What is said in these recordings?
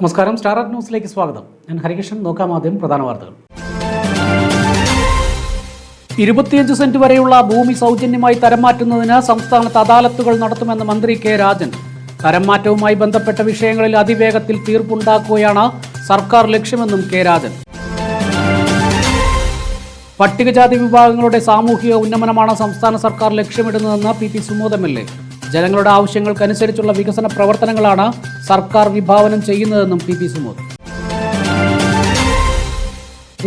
നമസ്കാരം. സ്റ്റാർ ന്യൂസിലേക്ക് സ്വാഗതം. ഞാൻ ഹരികൃഷ്ണൻ. നോക്കാം ആദ്യം പ്രധാന വാർത്തകൾ. ഇരുപത്തിയഞ്ച് സെന്റ് വരെയുള്ള ഭൂമി സൗജന്യമായി തരം മാറ്റുന്നതിന് സംസ്ഥാനത്ത് അദാലത്തുകൾ നടത്തുമെന്ന് മന്ത്രി കെ രാജൻ. തരം മാറ്റവുമായി ബന്ധപ്പെട്ട വിഷയങ്ങളിൽ അതിവേഗത്തിൽ തീർപ്പുണ്ടാക്കുകയാണ് സർക്കാർ ലക്ഷ്യമെന്നും കെ രാജൻ. പട്ടികജാതി വിഭാഗങ്ങളുടെ സാമൂഹിക ഉന്നമനമാണ് സംസ്ഥാന സർക്കാർ ലക്ഷ്യമിടുന്നതെന്ന് P P Sumod M L A. ജനങ്ങളുടെ ആവശ്യങ്ങൾക്കനുസരിച്ചുള്ള വികസന പ്രവർത്തനങ്ങളാണ് സർക്കാർ വിഭാവനം ചെയ്യുന്നതെന്നും പി പി സുമോദ്.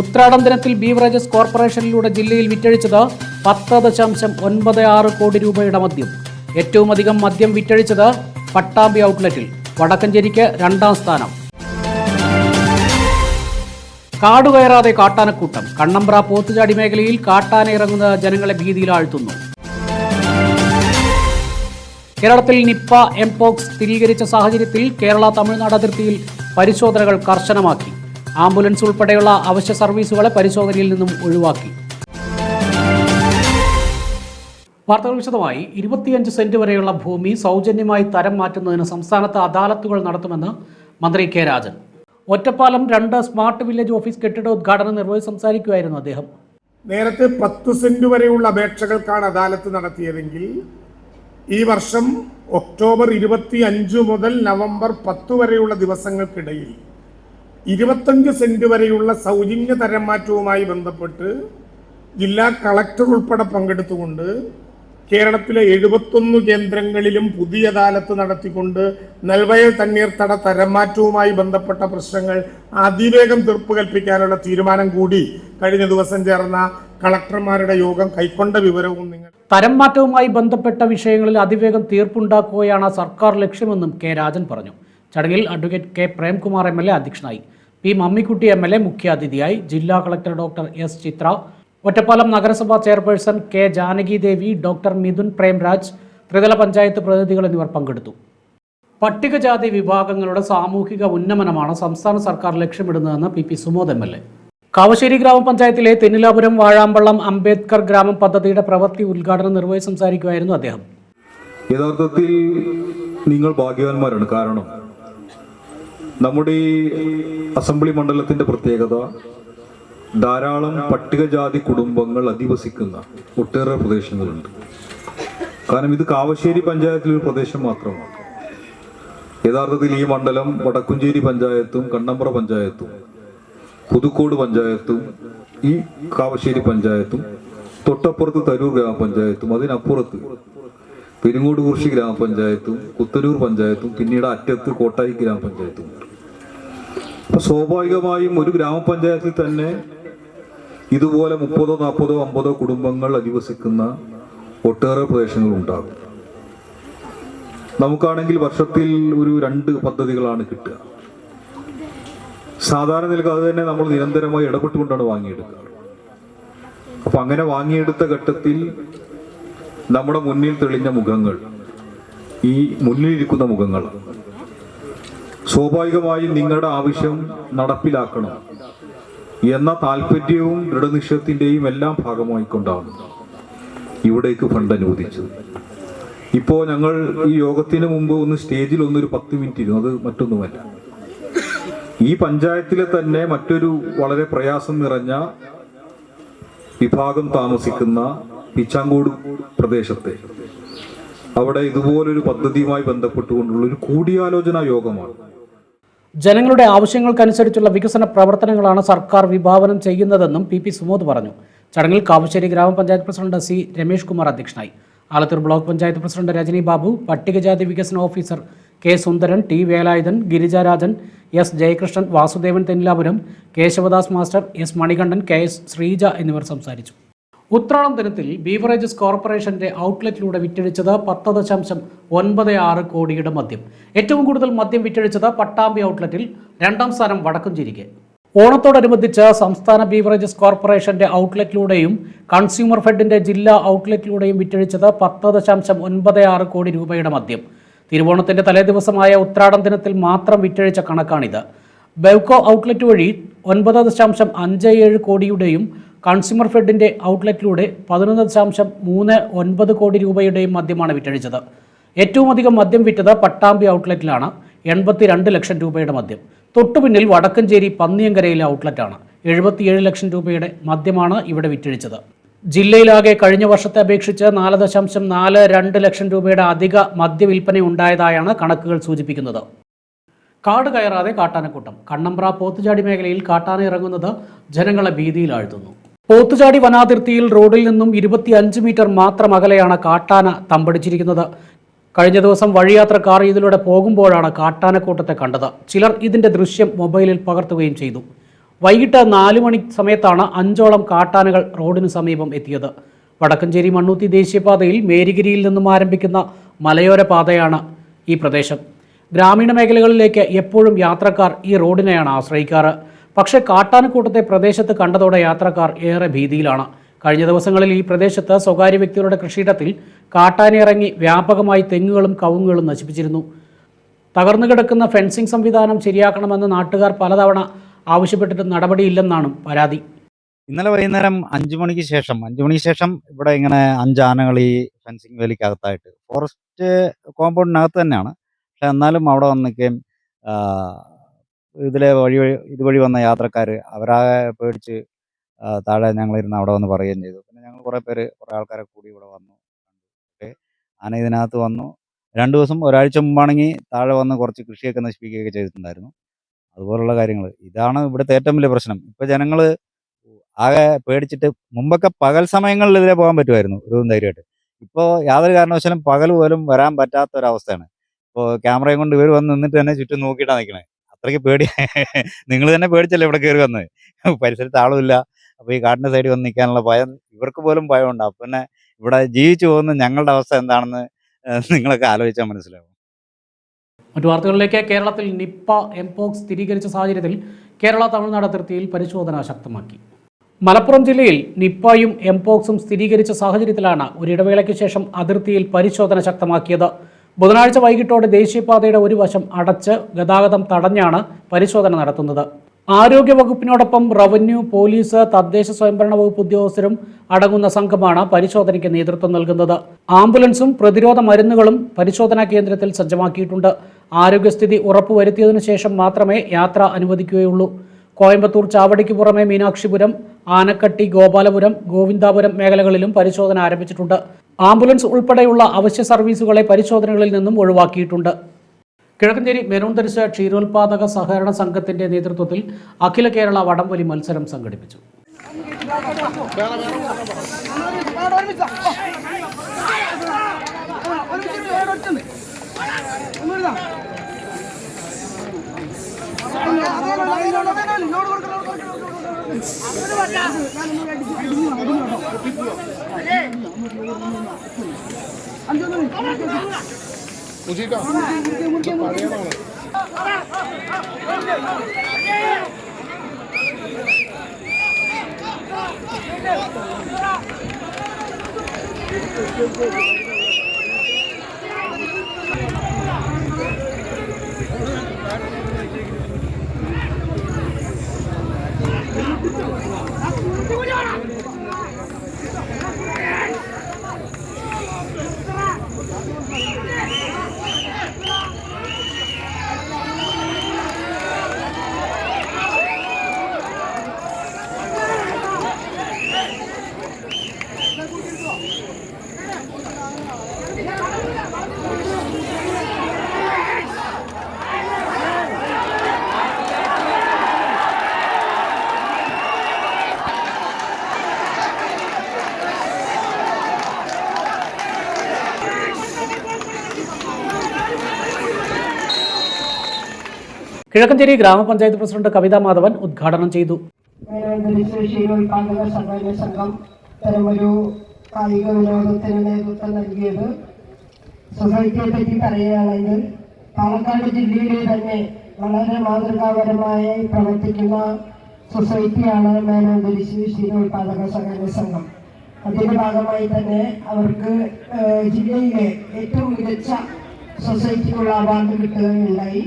ഉത്രാടം ദിനത്തിൽ ബീവറേജസ് കോർപ്പറേഷനിലൂടെ ജില്ലയിൽ വിറ്റഴിച്ചത് പത്ത് ദശാംശം ഒൻപത് ആറ് കോടി രൂപയുടെ മദ്യം. ഏറ്റവും അധികം മദ്യം വിറ്റഴിച്ചത് പട്ടാമ്പി ഔട്ട്ലെറ്റിൽ വടക്കഞ്ചേരിക്ക് രണ്ടാം സ്ഥാനം. കാടുകയറാതെ കാട്ടാനക്കൂട്ടം. കണ്ണമ്പ്ര പോത്തുചാടി മേഖലയിൽ കാട്ടാന ജനങ്ങളെ ഭീതിയിലാഴ്ത്തുന്നു. കേരളത്തിൽ നിപ്പ എംപോക്സ് സ്ഥിരീകരിച്ച സാഹചര്യത്തിൽ കേരള തമിഴ്നാട് അതിർത്തിയിൽ പരിശോധനകൾ കർശനമാക്കി. ആംബുലൻസ് ഉൾപ്പെടെയുള്ള അവശ്യ സർവീസുകളെ പരിശോധനയിൽ നിന്നും ഒഴിവാക്കി. വാർത്തകൾ വിശദമായി. ഇരുപത്തിയഞ്ച് സെന്റ് വരെയുള്ള ഭൂമി സൗജന്യമായി തരം മാറ്റുന്നതിന് സംസ്ഥാനത്ത് അദാലത്തുകൾ നടത്തുമെന്ന് മന്ത്രി കെ രാജൻ. ഒറ്റപ്പാലം രണ്ട് സ്മാർട്ട് വില്ലേജ് ഓഫീസ് കെട്ടിട ഉദ്ഘാടനം നിർവഹിച്ച് സംസാരിക്കുകയായിരുന്നു അദ്ദേഹം. നേരത്തെ പത്ത് സെന്റ് വരെയുള്ള അപേക്ഷകൾക്കാണ് അദാലത്ത് നടത്തിയതെങ്കിൽ ഈ വർഷം ഒക്ടോബർ ഇരുപത്തി അഞ്ച് മുതൽ നവംബർ പത്ത് വരെയുള്ള ദിവസങ്ങൾക്കിടയിൽ ഇരുപത്തഞ്ച് സെന്റ് വരെയുള്ള സൗജന്യ തരം മാറ്റവുമായി ബന്ധപ്പെട്ട് ജില്ലാ കളക്ടർ ഉൾപ്പെടെ പങ്കെടുത്തുകൊണ്ട് കേരളത്തിലെ എഴുപത്തൊന്ന് കേന്ദ്രങ്ങളിലും പുതിയ അദാലത്ത് നടത്തിക്കൊണ്ട് നെൽവയൽ തണ്ണീർത്തട തരംമാറ്റവുമായി ബന്ധപ്പെട്ട പ്രശ്നങ്ങൾ അതിവേഗം തീർപ്പ് കൽപ്പിക്കാനുള്ള തീരുമാനം കൂടി കഴിഞ്ഞ ദിവസം ചേർന്ന കളക്ടർമാരുടെ യോഗം കൈക്കൊണ്ട വിവരവും നിങ്ങൾ തരം മാറ്റവുമായി ബന്ധപ്പെട്ട വിഷയങ്ങളിൽ അതിവേഗം തീർപ്പുണ്ടാക്കുകയാണ് സർക്കാർ ലക്ഷ്യമെന്നും കെ രാജൻ പറഞ്ഞു. ചടങ്ങിൽ advocate K Premkumar M L A അധ്യക്ഷനായി. P Mammikutty M L A മുഖ്യാതിഥിയായി ജില്ലാ collector doctor S Chitra Ottapalam നഗരസഭാ chairperson K Janaki Devi doctor Mithun Premraj ത്രിതല പഞ്ചായത്ത് പ്രതിനിധികൾ എന്നിവർ പങ്കെടുത്തു. പട്ടികജാതി വിഭാഗങ്ങളുടെ സാമൂഹിക ഉന്നമനമാണ് സംസ്ഥാന സർക്കാർ ലക്ഷ്യമിടുന്നതെന്ന് P P Sumod M L A. Kavassery ഗ്രാമപഞ്ചായത്തിലെ തെന്നിലാപുരം വാഴാമ്പള്ളം അംബേദ്കർ ഗ്രാമം പദ്ധതിയുടെ പ്രവൃത്തി ഉദ്ഘാടനം നിർവഹിച്ച് സംസാരിക്കുകയായിരുന്നു അദ്ദേഹം. യഥാർത്ഥത്തിൽ നിങ്ങൾ ഭാഗ്യവാന്മാരാണ്. കാരണം നമ്മുടെ അസംബ്ലി മണ്ഡലത്തിന്റെ പ്രത്യേകത ധാരാളം പട്ടികജാതി കുടുംബങ്ങൾ അധിവസിക്കുന്ന ഒട്ടേറെ പ്രദേശങ്ങളുണ്ട്. കാരണം ഇത് കാവശ്ശേരി പഞ്ചായത്തിലെ ഒരു പ്രദേശം മാത്രമാണ്. യഥാർത്ഥത്തിൽ ഈ മണ്ഡലം വടക്കുംചേരി പഞ്ചായത്തും കണ്ണമ്പ്ര പഞ്ചായത്തും പുതുക്കോട് പഞ്ചായത്തും ഈ കാവശ്ശേരി പഞ്ചായത്തും തൊട്ടപ്പുറത്ത് തരൂർ ഗ്രാമപഞ്ചായത്തും അതിനപ്പുറത്ത് പെരുങ്ങോട് കുറിശി ഗ്രാമപഞ്ചായത്തും കുത്തനൂർ പഞ്ചായത്തും പിന്നീട് അറ്റത്ത് കോട്ടായി ഗ്രാമപഞ്ചായത്തും. അപ്പൊ സ്വാഭാവികമായും ഒരു ഗ്രാമപഞ്ചായത്തിൽ തന്നെ ഇതുപോലെ മുപ്പതോ നാൽപ്പതോ അമ്പതോ കുടുംബങ്ങൾ അധിവസിക്കുന്ന ഒട്ടേറെ പ്രദേശങ്ങൾ ഉണ്ടാകും. നമുക്കാണെങ്കിൽ വർഷത്തിൽ ഒരു രണ്ട് പദ്ധതികളാണ് കിട്ടുക. സാധാരണ നിലയ്ക്ക് അത് തന്നെ നമ്മൾ നിരന്തരമായി ഇടപെട്ടുകൊണ്ടാണ് വാങ്ങിയെടുക്കുക. അപ്പൊ അങ്ങനെ വാങ്ങിയെടുത്ത ഘട്ടത്തിൽ നമ്മുടെ മുന്നിൽ തെളിഞ്ഞ മുഖങ്ങൾ ഈ മുന്നിലിരിക്കുന്ന മുഖങ്ങൾ സ്വാഭാവികമായും നിങ്ങളുടെ ആവശ്യം നടപ്പിലാക്കണം എന്ന താല്പര്യവും ദൃഢനിശ്ചയത്തിന്റെയും എല്ലാം ഭാഗമായിക്കൊണ്ടാണ് ഇവിടേക്ക് ഫണ്ട് അനുവദിച്ചത്. ഇപ്പോ ഞങ്ങൾ ഈ യോഗത്തിന് മുമ്പ് ഒന്ന് സ്റ്റേജിൽ ഒന്നൊരു പത്ത് മിനിറ്റ് ഇരുന്നു അത് മറ്റൊന്നുമല്ല. ഈ പഞ്ചായത്തിലെ തന്നെ മറ്റൊരു വളരെ പ്രയാസം നിറഞ്ഞ വിഭാഗം താമസിക്കുന്ന പിച്ചാങ്കോട് പ്രദേശത്തെ. അവിടെ ഇതുപോലൊരു പദ്ധതിയുമായി ബന്ധപ്പെട്ടുകൊണ്ടുള്ള ഒരു കൂടിയാലോചന യോഗമാണ്. ജനങ്ങളുടെ ആവശ്യങ്ങൾക്കനുസരിച്ചുള്ള വികസന പ്രവർത്തനങ്ങളാണ് സർക്കാർ വിഭാവനം ചെയ്യുന്നതെന്നും പി പി സുമോദ് പറഞ്ഞു. ചടങ്ങിൽ കാവശ്ശേരി ഗ്രാമപഞ്ചായത്ത് പ്രസിഡന്റ് സി രമേഷ് കുമാർ അധ്യക്ഷനായി. ആലത്തൂർ ബ്ലോക്ക് പഞ്ചായത്ത് പ്രസിഡന്റ് രജനി ബാബു പട്ടികജാതി വികസന officer K Sundaran T Velayudhan Girijarajan S Jayakrishnan Vasudevan Thennilapuram Keshavadas master S Manikandan K S Sreeja എന്നിവർ സംസാരിച്ചു. ഉത്രാളം ദിനത്തിൽ ബീവറേജസ് കോർപ്പറേഷന്റെ ഔട്ട്ലെറ്റിലൂടെ വിറ്റഴിച്ചത് പത്ത് ദശാംശം ഒൻപത് ആറ് കോടിയുടെ മദ്യം. ഏറ്റവും കൂടുതൽ മദ്യം വിറ്റഴിച്ചത് പട്ടാമ്പി ഔട്ട്ലെറ്റിൽ രണ്ടാം സ്ഥാനം വടക്കുംചേരിക്ക്. ഓണത്തോടനുബന്ധിച്ച് സംസ്ഥാന ബീവറേജസ് കോർപ്പറേഷന്റെ ഔട്ട്ലെറ്റിലൂടെയും കൺസ്യൂമർ ഫെഡിന്റെ ജില്ലാ ഔട്ട്ലെറ്റിലൂടെയും വിറ്റഴിച്ചത് പത്ത് ദശാംശം ഒൻപത് ആറ് കോടി രൂപയുടെ മദ്യം. തിരുവോണത്തിന്റെ തലേദിവസമായ ഉത്രാടം ദിനത്തിൽ മാത്രം വിറ്റഴിച്ച കണക്കാണിത്. ബെവ്കോ ഔട്ട്ലെറ്റ് വഴി ഒൻപത് ദശാംശം അഞ്ച് ഏഴ് കോടിയുടെയും കൺസ്യൂമർ ഫെഡിന്റെ ഔട്ട്ലെറ്റിലൂടെ പതിനൊന്ന് ദശാംശം മൂന്ന് ഒൻപത് കോടി രൂപയുടെയും മദ്യമാണ് വിറ്റഴിച്ചത്. ഏറ്റവും അധികം മദ്യം വിറ്റത് പട്ടാമ്പി ഔട്ട്ലെറ്റിലാണ് എൺപത്തിരണ്ട് ലക്ഷം രൂപയുടെ മദ്യം. തൊട്ടുപിന്നിൽ വടക്കഞ്ചേരി പന്നിയങ്കരയിലെ ഔട്ട്ലെറ്റാണ് എഴുപത്തിയേഴ് ലക്ഷം രൂപയുടെ മദ്യമാണ് ഇവിടെ വിറ്റഴിച്ചത്. ജില്ലയിലാകെ കഴിഞ്ഞ വർഷത്തെ അപേക്ഷിച്ച് നാല് ദശാംശം നാല് രണ്ട് ലക്ഷം രൂപയുടെ അധിക മദ്യവിൽപ്പന ഉണ്ടായതായാണ് കണക്കുകൾ സൂചിപ്പിക്കുന്നത്. കാട് കയറാതെ കാട്ടാനക്കൂട്ടം. കണ്ണമ്പ്ര പോത്തുചാടി മേഖലയിൽ കാട്ടാന ഇറങ്ങുന്നത് ജനങ്ങളെ ഭീതിയിലാഴ്ത്തുന്നു പോത്തുചാടി വനാതിർത്തിയിൽ റോഡിൽ നിന്നും ഇരുപത്തിയഞ്ച് മീറ്റർ മാത്രം അകലെയാണ് കാട്ടാന തമ്പടിച്ചിരിക്കുന്നത്. കഴിഞ്ഞ ദിവസം വഴിയാത്രക്കാർ ഇതിലൂടെ പോകുമ്പോഴാണ് കാട്ടാനക്കൂട്ടത്തെ കണ്ടത്. ചിലർ ഇതിന്റെ ദൃശ്യം മൊബൈലിൽ പകർത്തുകയും ചെയ്തു. വൈകിട്ട് നാല് മണി സമയത്താണ് അഞ്ചോളം കാട്ടാനകൾ റോഡിന് സമീപം എത്തിയത്. വടക്കഞ്ചേരി മണ്ണൂത്തി ദേശീയപാതയിൽ മേരിഗിരിയിൽ നിന്നും ആരംഭിക്കുന്ന മലയോര പാതയാണ് ഈ പ്രദേശം. ഗ്രാമീണ മേഖലകളിലേക്ക് എപ്പോഴും യാത്രക്കാർ ഈ റോഡിനെയാണ് ആശ്രയിക്കാറ്. പക്ഷേ കാട്ടാനക്കൂട്ടത്തെ പ്രദേശത്ത് കണ്ടതോടെ യാത്രക്കാർ ഏറെ ഭീതിയിലാണ്. കഴിഞ്ഞ ദിവസങ്ങളിൽ ഈ പ്രദേശത്ത് സ്വകാര്യ വ്യക്തികളുടെ കൃഷിയിടത്തിൽ കാട്ടാനിറങ്ങി വ്യാപകമായി തെങ്ങുകളും കവുങ്ങുകളും നശിപ്പിച്ചിരുന്നു. തകർന്നു കിടക്കുന്ന ഫെൻസിംഗ് സംവിധാനം ശരിയാക്കണമെന്ന് നാട്ടുകാർ പലതവണ ആവശ്യപ്പെട്ടിട്ട് നടപടിയില്ലെന്നാണ് പരാതി. ഇന്നലെ വൈകുന്നേരം അഞ്ചു മണിക്ക് ശേഷം അഞ്ചു മണിക്ക് ശേഷം ഇവിടെ ഇങ്ങനെ അഞ്ചാനകൾ ഈ ഫെൻസിങ് വേലിക്കകത്തായിട്ട് ഫോറസ്റ്റ് കോമ്പൗണ്ടിനകത്ത് തന്നെയാണ്. പക്ഷെ എന്നാലും അവിടെ വന്ന് നിൽക്കുകയും ഇതിലെ വഴി വഴി- ഇതുവഴി വന്ന യാത്രക്കാർ അവരാകെ പേടിച്ച് താഴെ ഞങ്ങളിരുന്ന് അവിടെ വന്ന് പറയുകയും ചെയ്തു. പിന്നെ ഞങ്ങൾ കുറേ പേര് കുറേ ആൾക്കാരെ കൂടി ഇവിടെ വന്നു. ആന ഇതിനകത്ത് വന്നു. രണ്ട് ദിവസം ഒരാഴ്ച മുമ്പാണെങ്കിൽ താഴെ വന്ന് കുറച്ച് കൃഷിയൊക്കെ നശിപ്പിക്കുകയൊക്കെ ചെയ്തിട്ടുണ്ടായിരുന്നു. അതുപോലുള്ള കാര്യങ്ങൾ. ഇതാണ് ഇവിടുത്തെ ഏറ്റവും വലിയ പ്രശ്നം. ഇപ്പൊ ജനങ്ങൾ ആകെ പേടിച്ചിട്ട് മുമ്പൊക്കെ പകൽ സമയങ്ങളിൽ ഇതിലെ പോകാൻ പറ്റുമായിരുന്നു ഒരു ധൈര്യമായിട്ട്. ഇപ്പോൾ യാതൊരു കാരണവശാലും പകൽ പോലും വരാൻ പറ്റാത്ത ഒരവസ്ഥയാണ് ഇപ്പോൾ ക്യാമറയും കൊണ്ട് ഇവർ വന്ന് നിന്നിട്ട് തന്നെ ചുറ്റും നോക്കിയിട്ടാണ് നിൽക്കണേ അത്രയ്ക്ക് പേടി. നിങ്ങൾ തന്നെ പേടിച്ചല്ലേ ഇവിടെ കയറി വന്നത് പരിസരത്ത് ആളുമില്ല. അപ്പോൾ ഈ കാട്ടിന്റെ സൈഡിൽ വന്ന് നിൽക്കാനുള്ള ഭയം ഇവർക്ക് പോലും ഭയമുണ്ട്. അപ്പം പിന്നെ ഇവിടെ ജീവിച്ചു പോകുന്ന ഞങ്ങളുടെ അവസ്ഥ എന്താണെന്ന് നിങ്ങളൊക്കെ ആലോചിച്ചാൽ മനസ്സിലാവും. മറ്റു വാർത്തകളിലേക്ക് കേരളത്തിൽ നിപ്പ എംപോക്സ് സ്ഥിരീകരിച്ച സാഹചര്യത്തിൽ കേരള തമിഴ്നാട് അതിർത്തിയിൽ പരിശോധന ശക്തമാക്കി. മലപ്പുറം ജില്ലയിൽ നിപ്പയും എംപോക്സും സ്ഥിരീകരിച്ച സാഹചര്യത്തിലാണ് ഒരിടവേളയ്ക്ക് ശേഷം അതിർത്തിയിൽ പരിശോധന ശക്തമാക്കിയത്. ബുധനാഴ്ച വൈകിട്ടോടെ ദേശീയപാതയുടെ ഒരു വശം അടച്ച് ഗതാഗതം തടഞ്ഞാണ് പരിശോധന നടത്തുന്നത്. ആരോഗ്യ വകുപ്പിനോടൊപ്പം റവന്യൂ പോലീസ് തദ്ദേശ സ്വയംഭരണ വകുപ്പ് ഉദ്യോഗസ്ഥരും അടങ്ങുന്ന സംഘമാണ് പരിശോധനയ്ക്ക് നേതൃത്വം നൽകുന്നത്. ആംബുലൻസും പ്രതിരോധ മരുന്നുകളും പരിശോധനാ കേന്ദ്രത്തിൽ സജ്ജമാക്കിയിട്ടുണ്ട്. ആരോഗ്യസ്ഥിതി ഉറപ്പുവരുത്തിയതിനു ശേഷം മാത്രമേ യാത്ര അനുവദിക്കുകയുള്ളൂ. കോയമ്പത്തൂർ ചാവടിക്ക് പുറമെ മീനാക്ഷിപുരം ആനക്കട്ടി ഗോപാലപുരം ഗോവിന്ദാപുരം മേഖലകളിലും പരിശോധന ആരംഭിച്ചിട്ടുണ്ട്. ആംബുലൻസ് ഉൾപ്പെടെയുള്ള അവശ്യ സർവീസുകളെ പരിശോധനകളിൽ നിന്നും ഒഴിവാക്കിയിട്ടുണ്ട്. കിഴക്കഞ്ചേരി ധരിച്ച ക്ഷീരോത്പാദക സഹകരണ സംഘത്തിന്റെ നേതൃത്വത്തിൽ അഖില കേരള വടംവലി മത്സരം സംഘടിപ്പിച്ചു. उसी का കിഴക്കഞ്ചേരി ഗ്രാമപഞ്ചായത്ത് പ്രസിഡന്റ് കവിതാ മാധവൻ ഉദ്ഘാടനം ചെയ്തു. സംഘം ഇത്തരമൊരു കായിക വിനോദത്തിന് നേതൃത്വം നൽകിയത്. സൊസൈറ്റിയെ പറ്റി പറയുകയാണെങ്കിൽ പാലക്കാട് ജില്ലയിലെ തന്നെ വളരെ മാതൃകാപരമായി പ്രവർത്തിക്കുന്ന സൊസൈറ്റിയാണ് മേനോന്തരിശി ക്ഷീരോത്പാദക സഹകരണ സംഘം. അതിന്റെ ഭാഗമായി തന്നെ അവർക്ക് ജില്ലയിലെ ഏറ്റവും മികച്ച സൊസൈറ്റിക്കുള്ള അവാർഡ് കിട്ടുകയുണ്ടായി.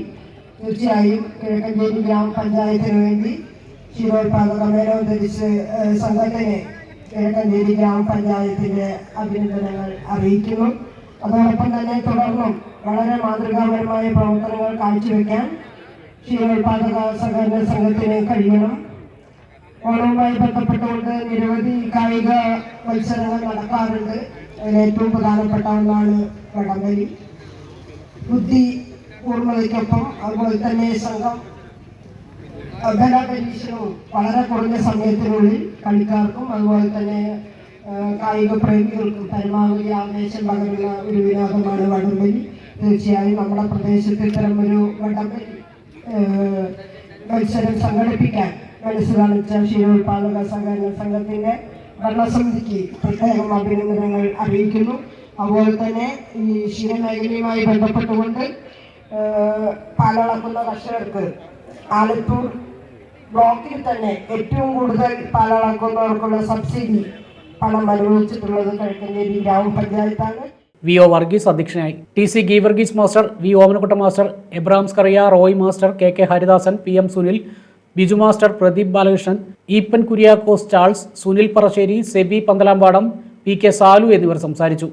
തീർച്ചയായും കിഴക്കഞ്ചേരി ഗ്രാമപഞ്ചായത്തിന് വേണ്ടി ക്ഷീരോത്പാദക ധരിച്ച് സംഘത്തിന് കിഴക്കഞ്ചേരി ഗ്രാമപഞ്ചായത്തിന്റെ അഭിനന്ദനങ്ങൾ അറിയിക്കുന്നു. അതോടൊപ്പം തന്നെ തുടർന്നും വളരെ മാതൃകാപരമായ പ്രവർത്തനങ്ങൾ കാഴ്ചവെക്കാൻ ക്ഷീരോത്പാദക സഹകരണ സംഘത്തിന് കഴിയണം. ഓണവുമായി ബന്ധപ്പെട്ടുകൊണ്ട് നിരവധി കായിക മത്സരങ്ങൾ നടക്കാറുണ്ട്. അതിൽ ഏറ്റവും പ്രധാനപ്പെട്ട ഒന്നാണ് വടംവലി. ബുദ്ധി കൂർമ്മതയ്ക്കൊപ്പം അതുപോലെ തന്നെ സംഘം ബല പരീക്ഷണവും വളരെ കുറഞ്ഞ സമയത്തിനുള്ളിൽ കളിക്കാർക്കും അതുപോലെ തന്നെ കായിക പ്രേമികൾക്കും പരമാവധി ആവേശം പകരുന്ന ഒരു വിനോദമാണ് വടംവലി തീർച്ചയായും നമ്മുടെ പ്രദേശത്ത് ഇത്തരം ഒരു വടംവലി മത്സരം സംഘടിപ്പിക്കാൻ മനസ്സ് കാണിച്ച ക്ഷീരോത്പാദക സഹകരണ സംഘത്തിന്റെ ഭരണസമിതിക്ക് പ്രത്യേകം അഭിനന്ദനങ്ങൾ അറിയിക്കുന്നു. അതുപോലെ തന്നെ ഈ ക്ഷീരമേഖലയുമായി ബന്ധപ്പെട്ടുകൊണ്ട് പാലളക്കുന്ന കർഷകർക്ക് ആലത്തൂർ ബ്ലോക്കിൽ തന്നെ ഏറ്റവും കൂടുതൽ പാലളക്കുന്നവർക്കുള്ള സബ്സിഡി പണം അനുവദിച്ചിട്ടുള്ളത് കിഴക്കഞ്ചേരി ഗ്രാമപഞ്ചായത്താണ് വി ഒ വർഗീസ് അധ്യക്ഷനായി. T C Geevarghese master V Omanakutta master Abraham Scaria Roy master K K Haridasan P M Sunil Biju master Pradeep Balakrishnan Eapen Kuriakose Charles Sunil Parassery Sebi Panthalampadam P K Salu എന്നിവർ സംസാരിച്ചു.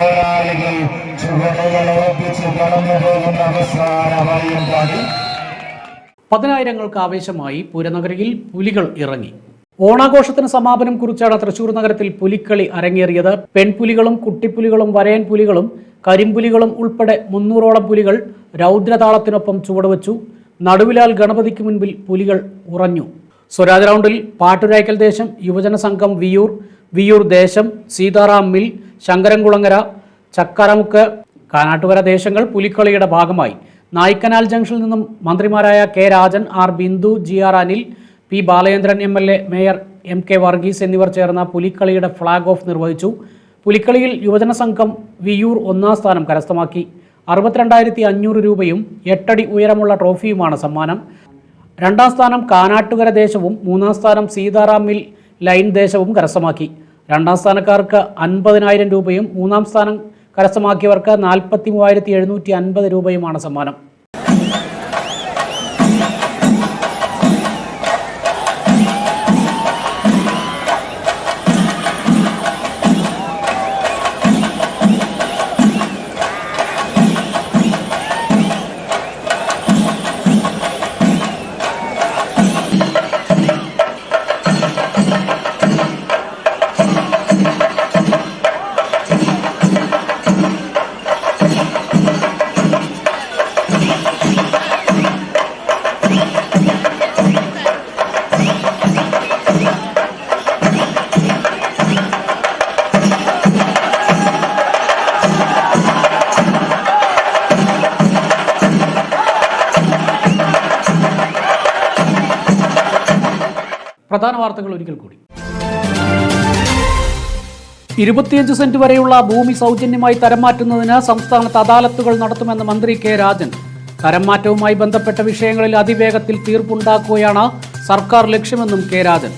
പോരാളികൾ ചുവടുകൾ ഉറപ്പിച്ച് കടന്നു പോകുന്ന അവസാനമായും പാടി. പതിനായിരങ്ങൾക്ക് ആവേശമായി പുരനഗരിയിൽ പുലികൾ ഇറങ്ങി. ഓണാഘോഷത്തിന് സമാപനം കുറിച്ചാണ് തൃശൂർ നഗരത്തിൽ പുലിക്കളി അരങ്ങേറിയത്. പെൺപുലികളും കുട്ടിപ്പുലികളും വരയൻ പുലികളും കരിമ്പുലികളും ഉൾപ്പെടെ മുന്നൂറോളം പുലികൾ രൗദ്രതാളത്തിനൊപ്പം ചുവടുവച്ചു. നടുവിലാൽ ഗണപതിക്ക് മുൻപിൽ പുലികൾ ഉറഞ്ഞു. സ്വരാജ് റൗണ്ടിൽ പാട്ടുരായ്ക്കൽ ദേശം യുവജന സംഘം വിയൂർ വിയൂർ ദേശം സീതാറാം മിൽ ശങ്കരൻകുളങ്ങര ചക്കരമുക്ക് കാനാട്ടുകര ദേശങ്ങൾ പുലിക്കളിയുടെ ഭാഗമായി. നായ്ക്കനാൽ ജംഗ്ഷനിൽ നിന്നും മന്ത്രിമാരായ K Rajan R Bindu G R Anil P Balachandran M L A mayor M K Varghese എന്നിവർ ചേർന്ന പുലിക്കളിയുടെ ഫ്ളാഗ് ഓഫ് നിർവഹിച്ചു. പുലിക്കളിയിൽ യുവജന സംഘം വിയൂർ ഒന്നാം സ്ഥാനം കരസ്ഥമാക്കി. അറുപത്തിരണ്ടായിരത്തി അഞ്ഞൂറ് രൂപയും എട്ടടി ഉയരമുള്ള ട്രോഫിയുമാണ് സമ്മാനം. രണ്ടാം സ്ഥാനം കാനാട്ടുകര ദേശവും മൂന്നാം സ്ഥാനം സീതാറാം മിൽ ലൈൻ ദേശവും കരസ്ഥമാക്കി. രണ്ടാം സ്ഥാനക്കാർക്ക് അൻപതിനായിരം രൂപയും മൂന്നാം സ്ഥാനം കരസ്ഥമാക്കിയവർക്ക് നാൽപ്പത്തി മൂവായിരത്തി എഴുന്നൂറ്റി അൻപത് രൂപയുമാണ് സമ്മാനം. പ്രധാന വാർത്തകൾ ഒരിക്കൽ കൂടി. ഇരുപത്തിയഞ്ച് സെന്റ് വരെയുള്ള ഭൂമി സൗജന്യമായി തരം മാറ്റുന്നതിന് സംസ്ഥാനത്ത് അദാലത്തുകൾ നടത്തുമെന്ന് മന്ത്രി കെ രാജൻ. തരം മാറ്റവുമായി ബന്ധപ്പെട്ട വിഷയങ്ങളിൽ അതിവേഗത്തിൽ തീർപ്പുണ്ടാക്കുകയാണ് സർക്കാർ ലക്ഷ്യമെന്നും കെ രാജൻ.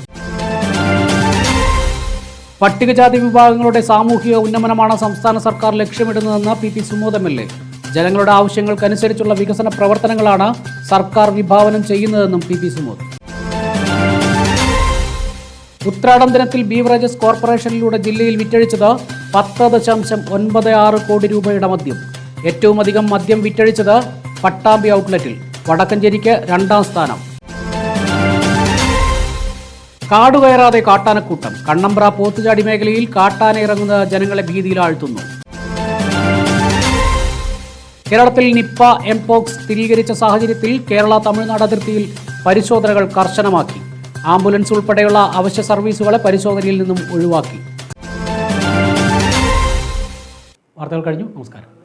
പട്ടികജാതി വിഭാഗങ്ങളുടെ സാമൂഹിക ഉന്നമനമാണ് സംസ്ഥാന സർക്കാർ ലക്ഷ്യമിടുന്നതെന്ന് P P Sumod M L A. ജനങ്ങളുടെ ആവശ്യങ്ങൾക്കനുസരിച്ചുള്ള വികസന പ്രവർത്തനങ്ങളാണ് സർക്കാർ വിഭാവനം ചെയ്യുന്നതെന്നും പി പി സുമോദ്. ഉത്രാടം ദിനത്തിൽ ബീവറേജസ് കോർപ്പറേഷനിലൂടെ ജില്ലയിൽ വിറ്റഴിച്ചത് പത്ത് ദശാംശം ഒൻപത് ആറ് കോടി രൂപയുടെ മദ്യം. ഏറ്റവും അധികം മദ്യം വിറ്റഴിച്ചത് പട്ടാമ്പി ഔട്ട്ലെറ്റിൽ. വടക്കഞ്ചേരിക്ക് രണ്ടാം സ്ഥാനം. കാടുകയറാതെ കാട്ടാനക്കൂട്ടം. കണ്ണമ്പ്ര പോത്തുചാടി മേഖലയിൽ കാട്ടാന ഇറങ്ങുന്ന ജനങ്ങളെ ഭീതിയിലാഴ്ത്തുന്നു കേരളത്തിൽ നിപ്പ എംപോക്സ് സ്ഥിരീകരിച്ച സാഹചര്യത്തിൽ കേരള തമിഴ്നാട് അതിർത്തിയിൽ പരിശോധനകൾ കർശനമാക്കി. ആംബുലൻസ് ഉൾപ്പെടെയുള്ള അവശ്യ സർവീസുകളെ പരിശോധനയിൽ നിന്നും ഒഴിവാക്കി. വാർത്തകൾ കഴിഞ്ഞു. നമസ്കാരം.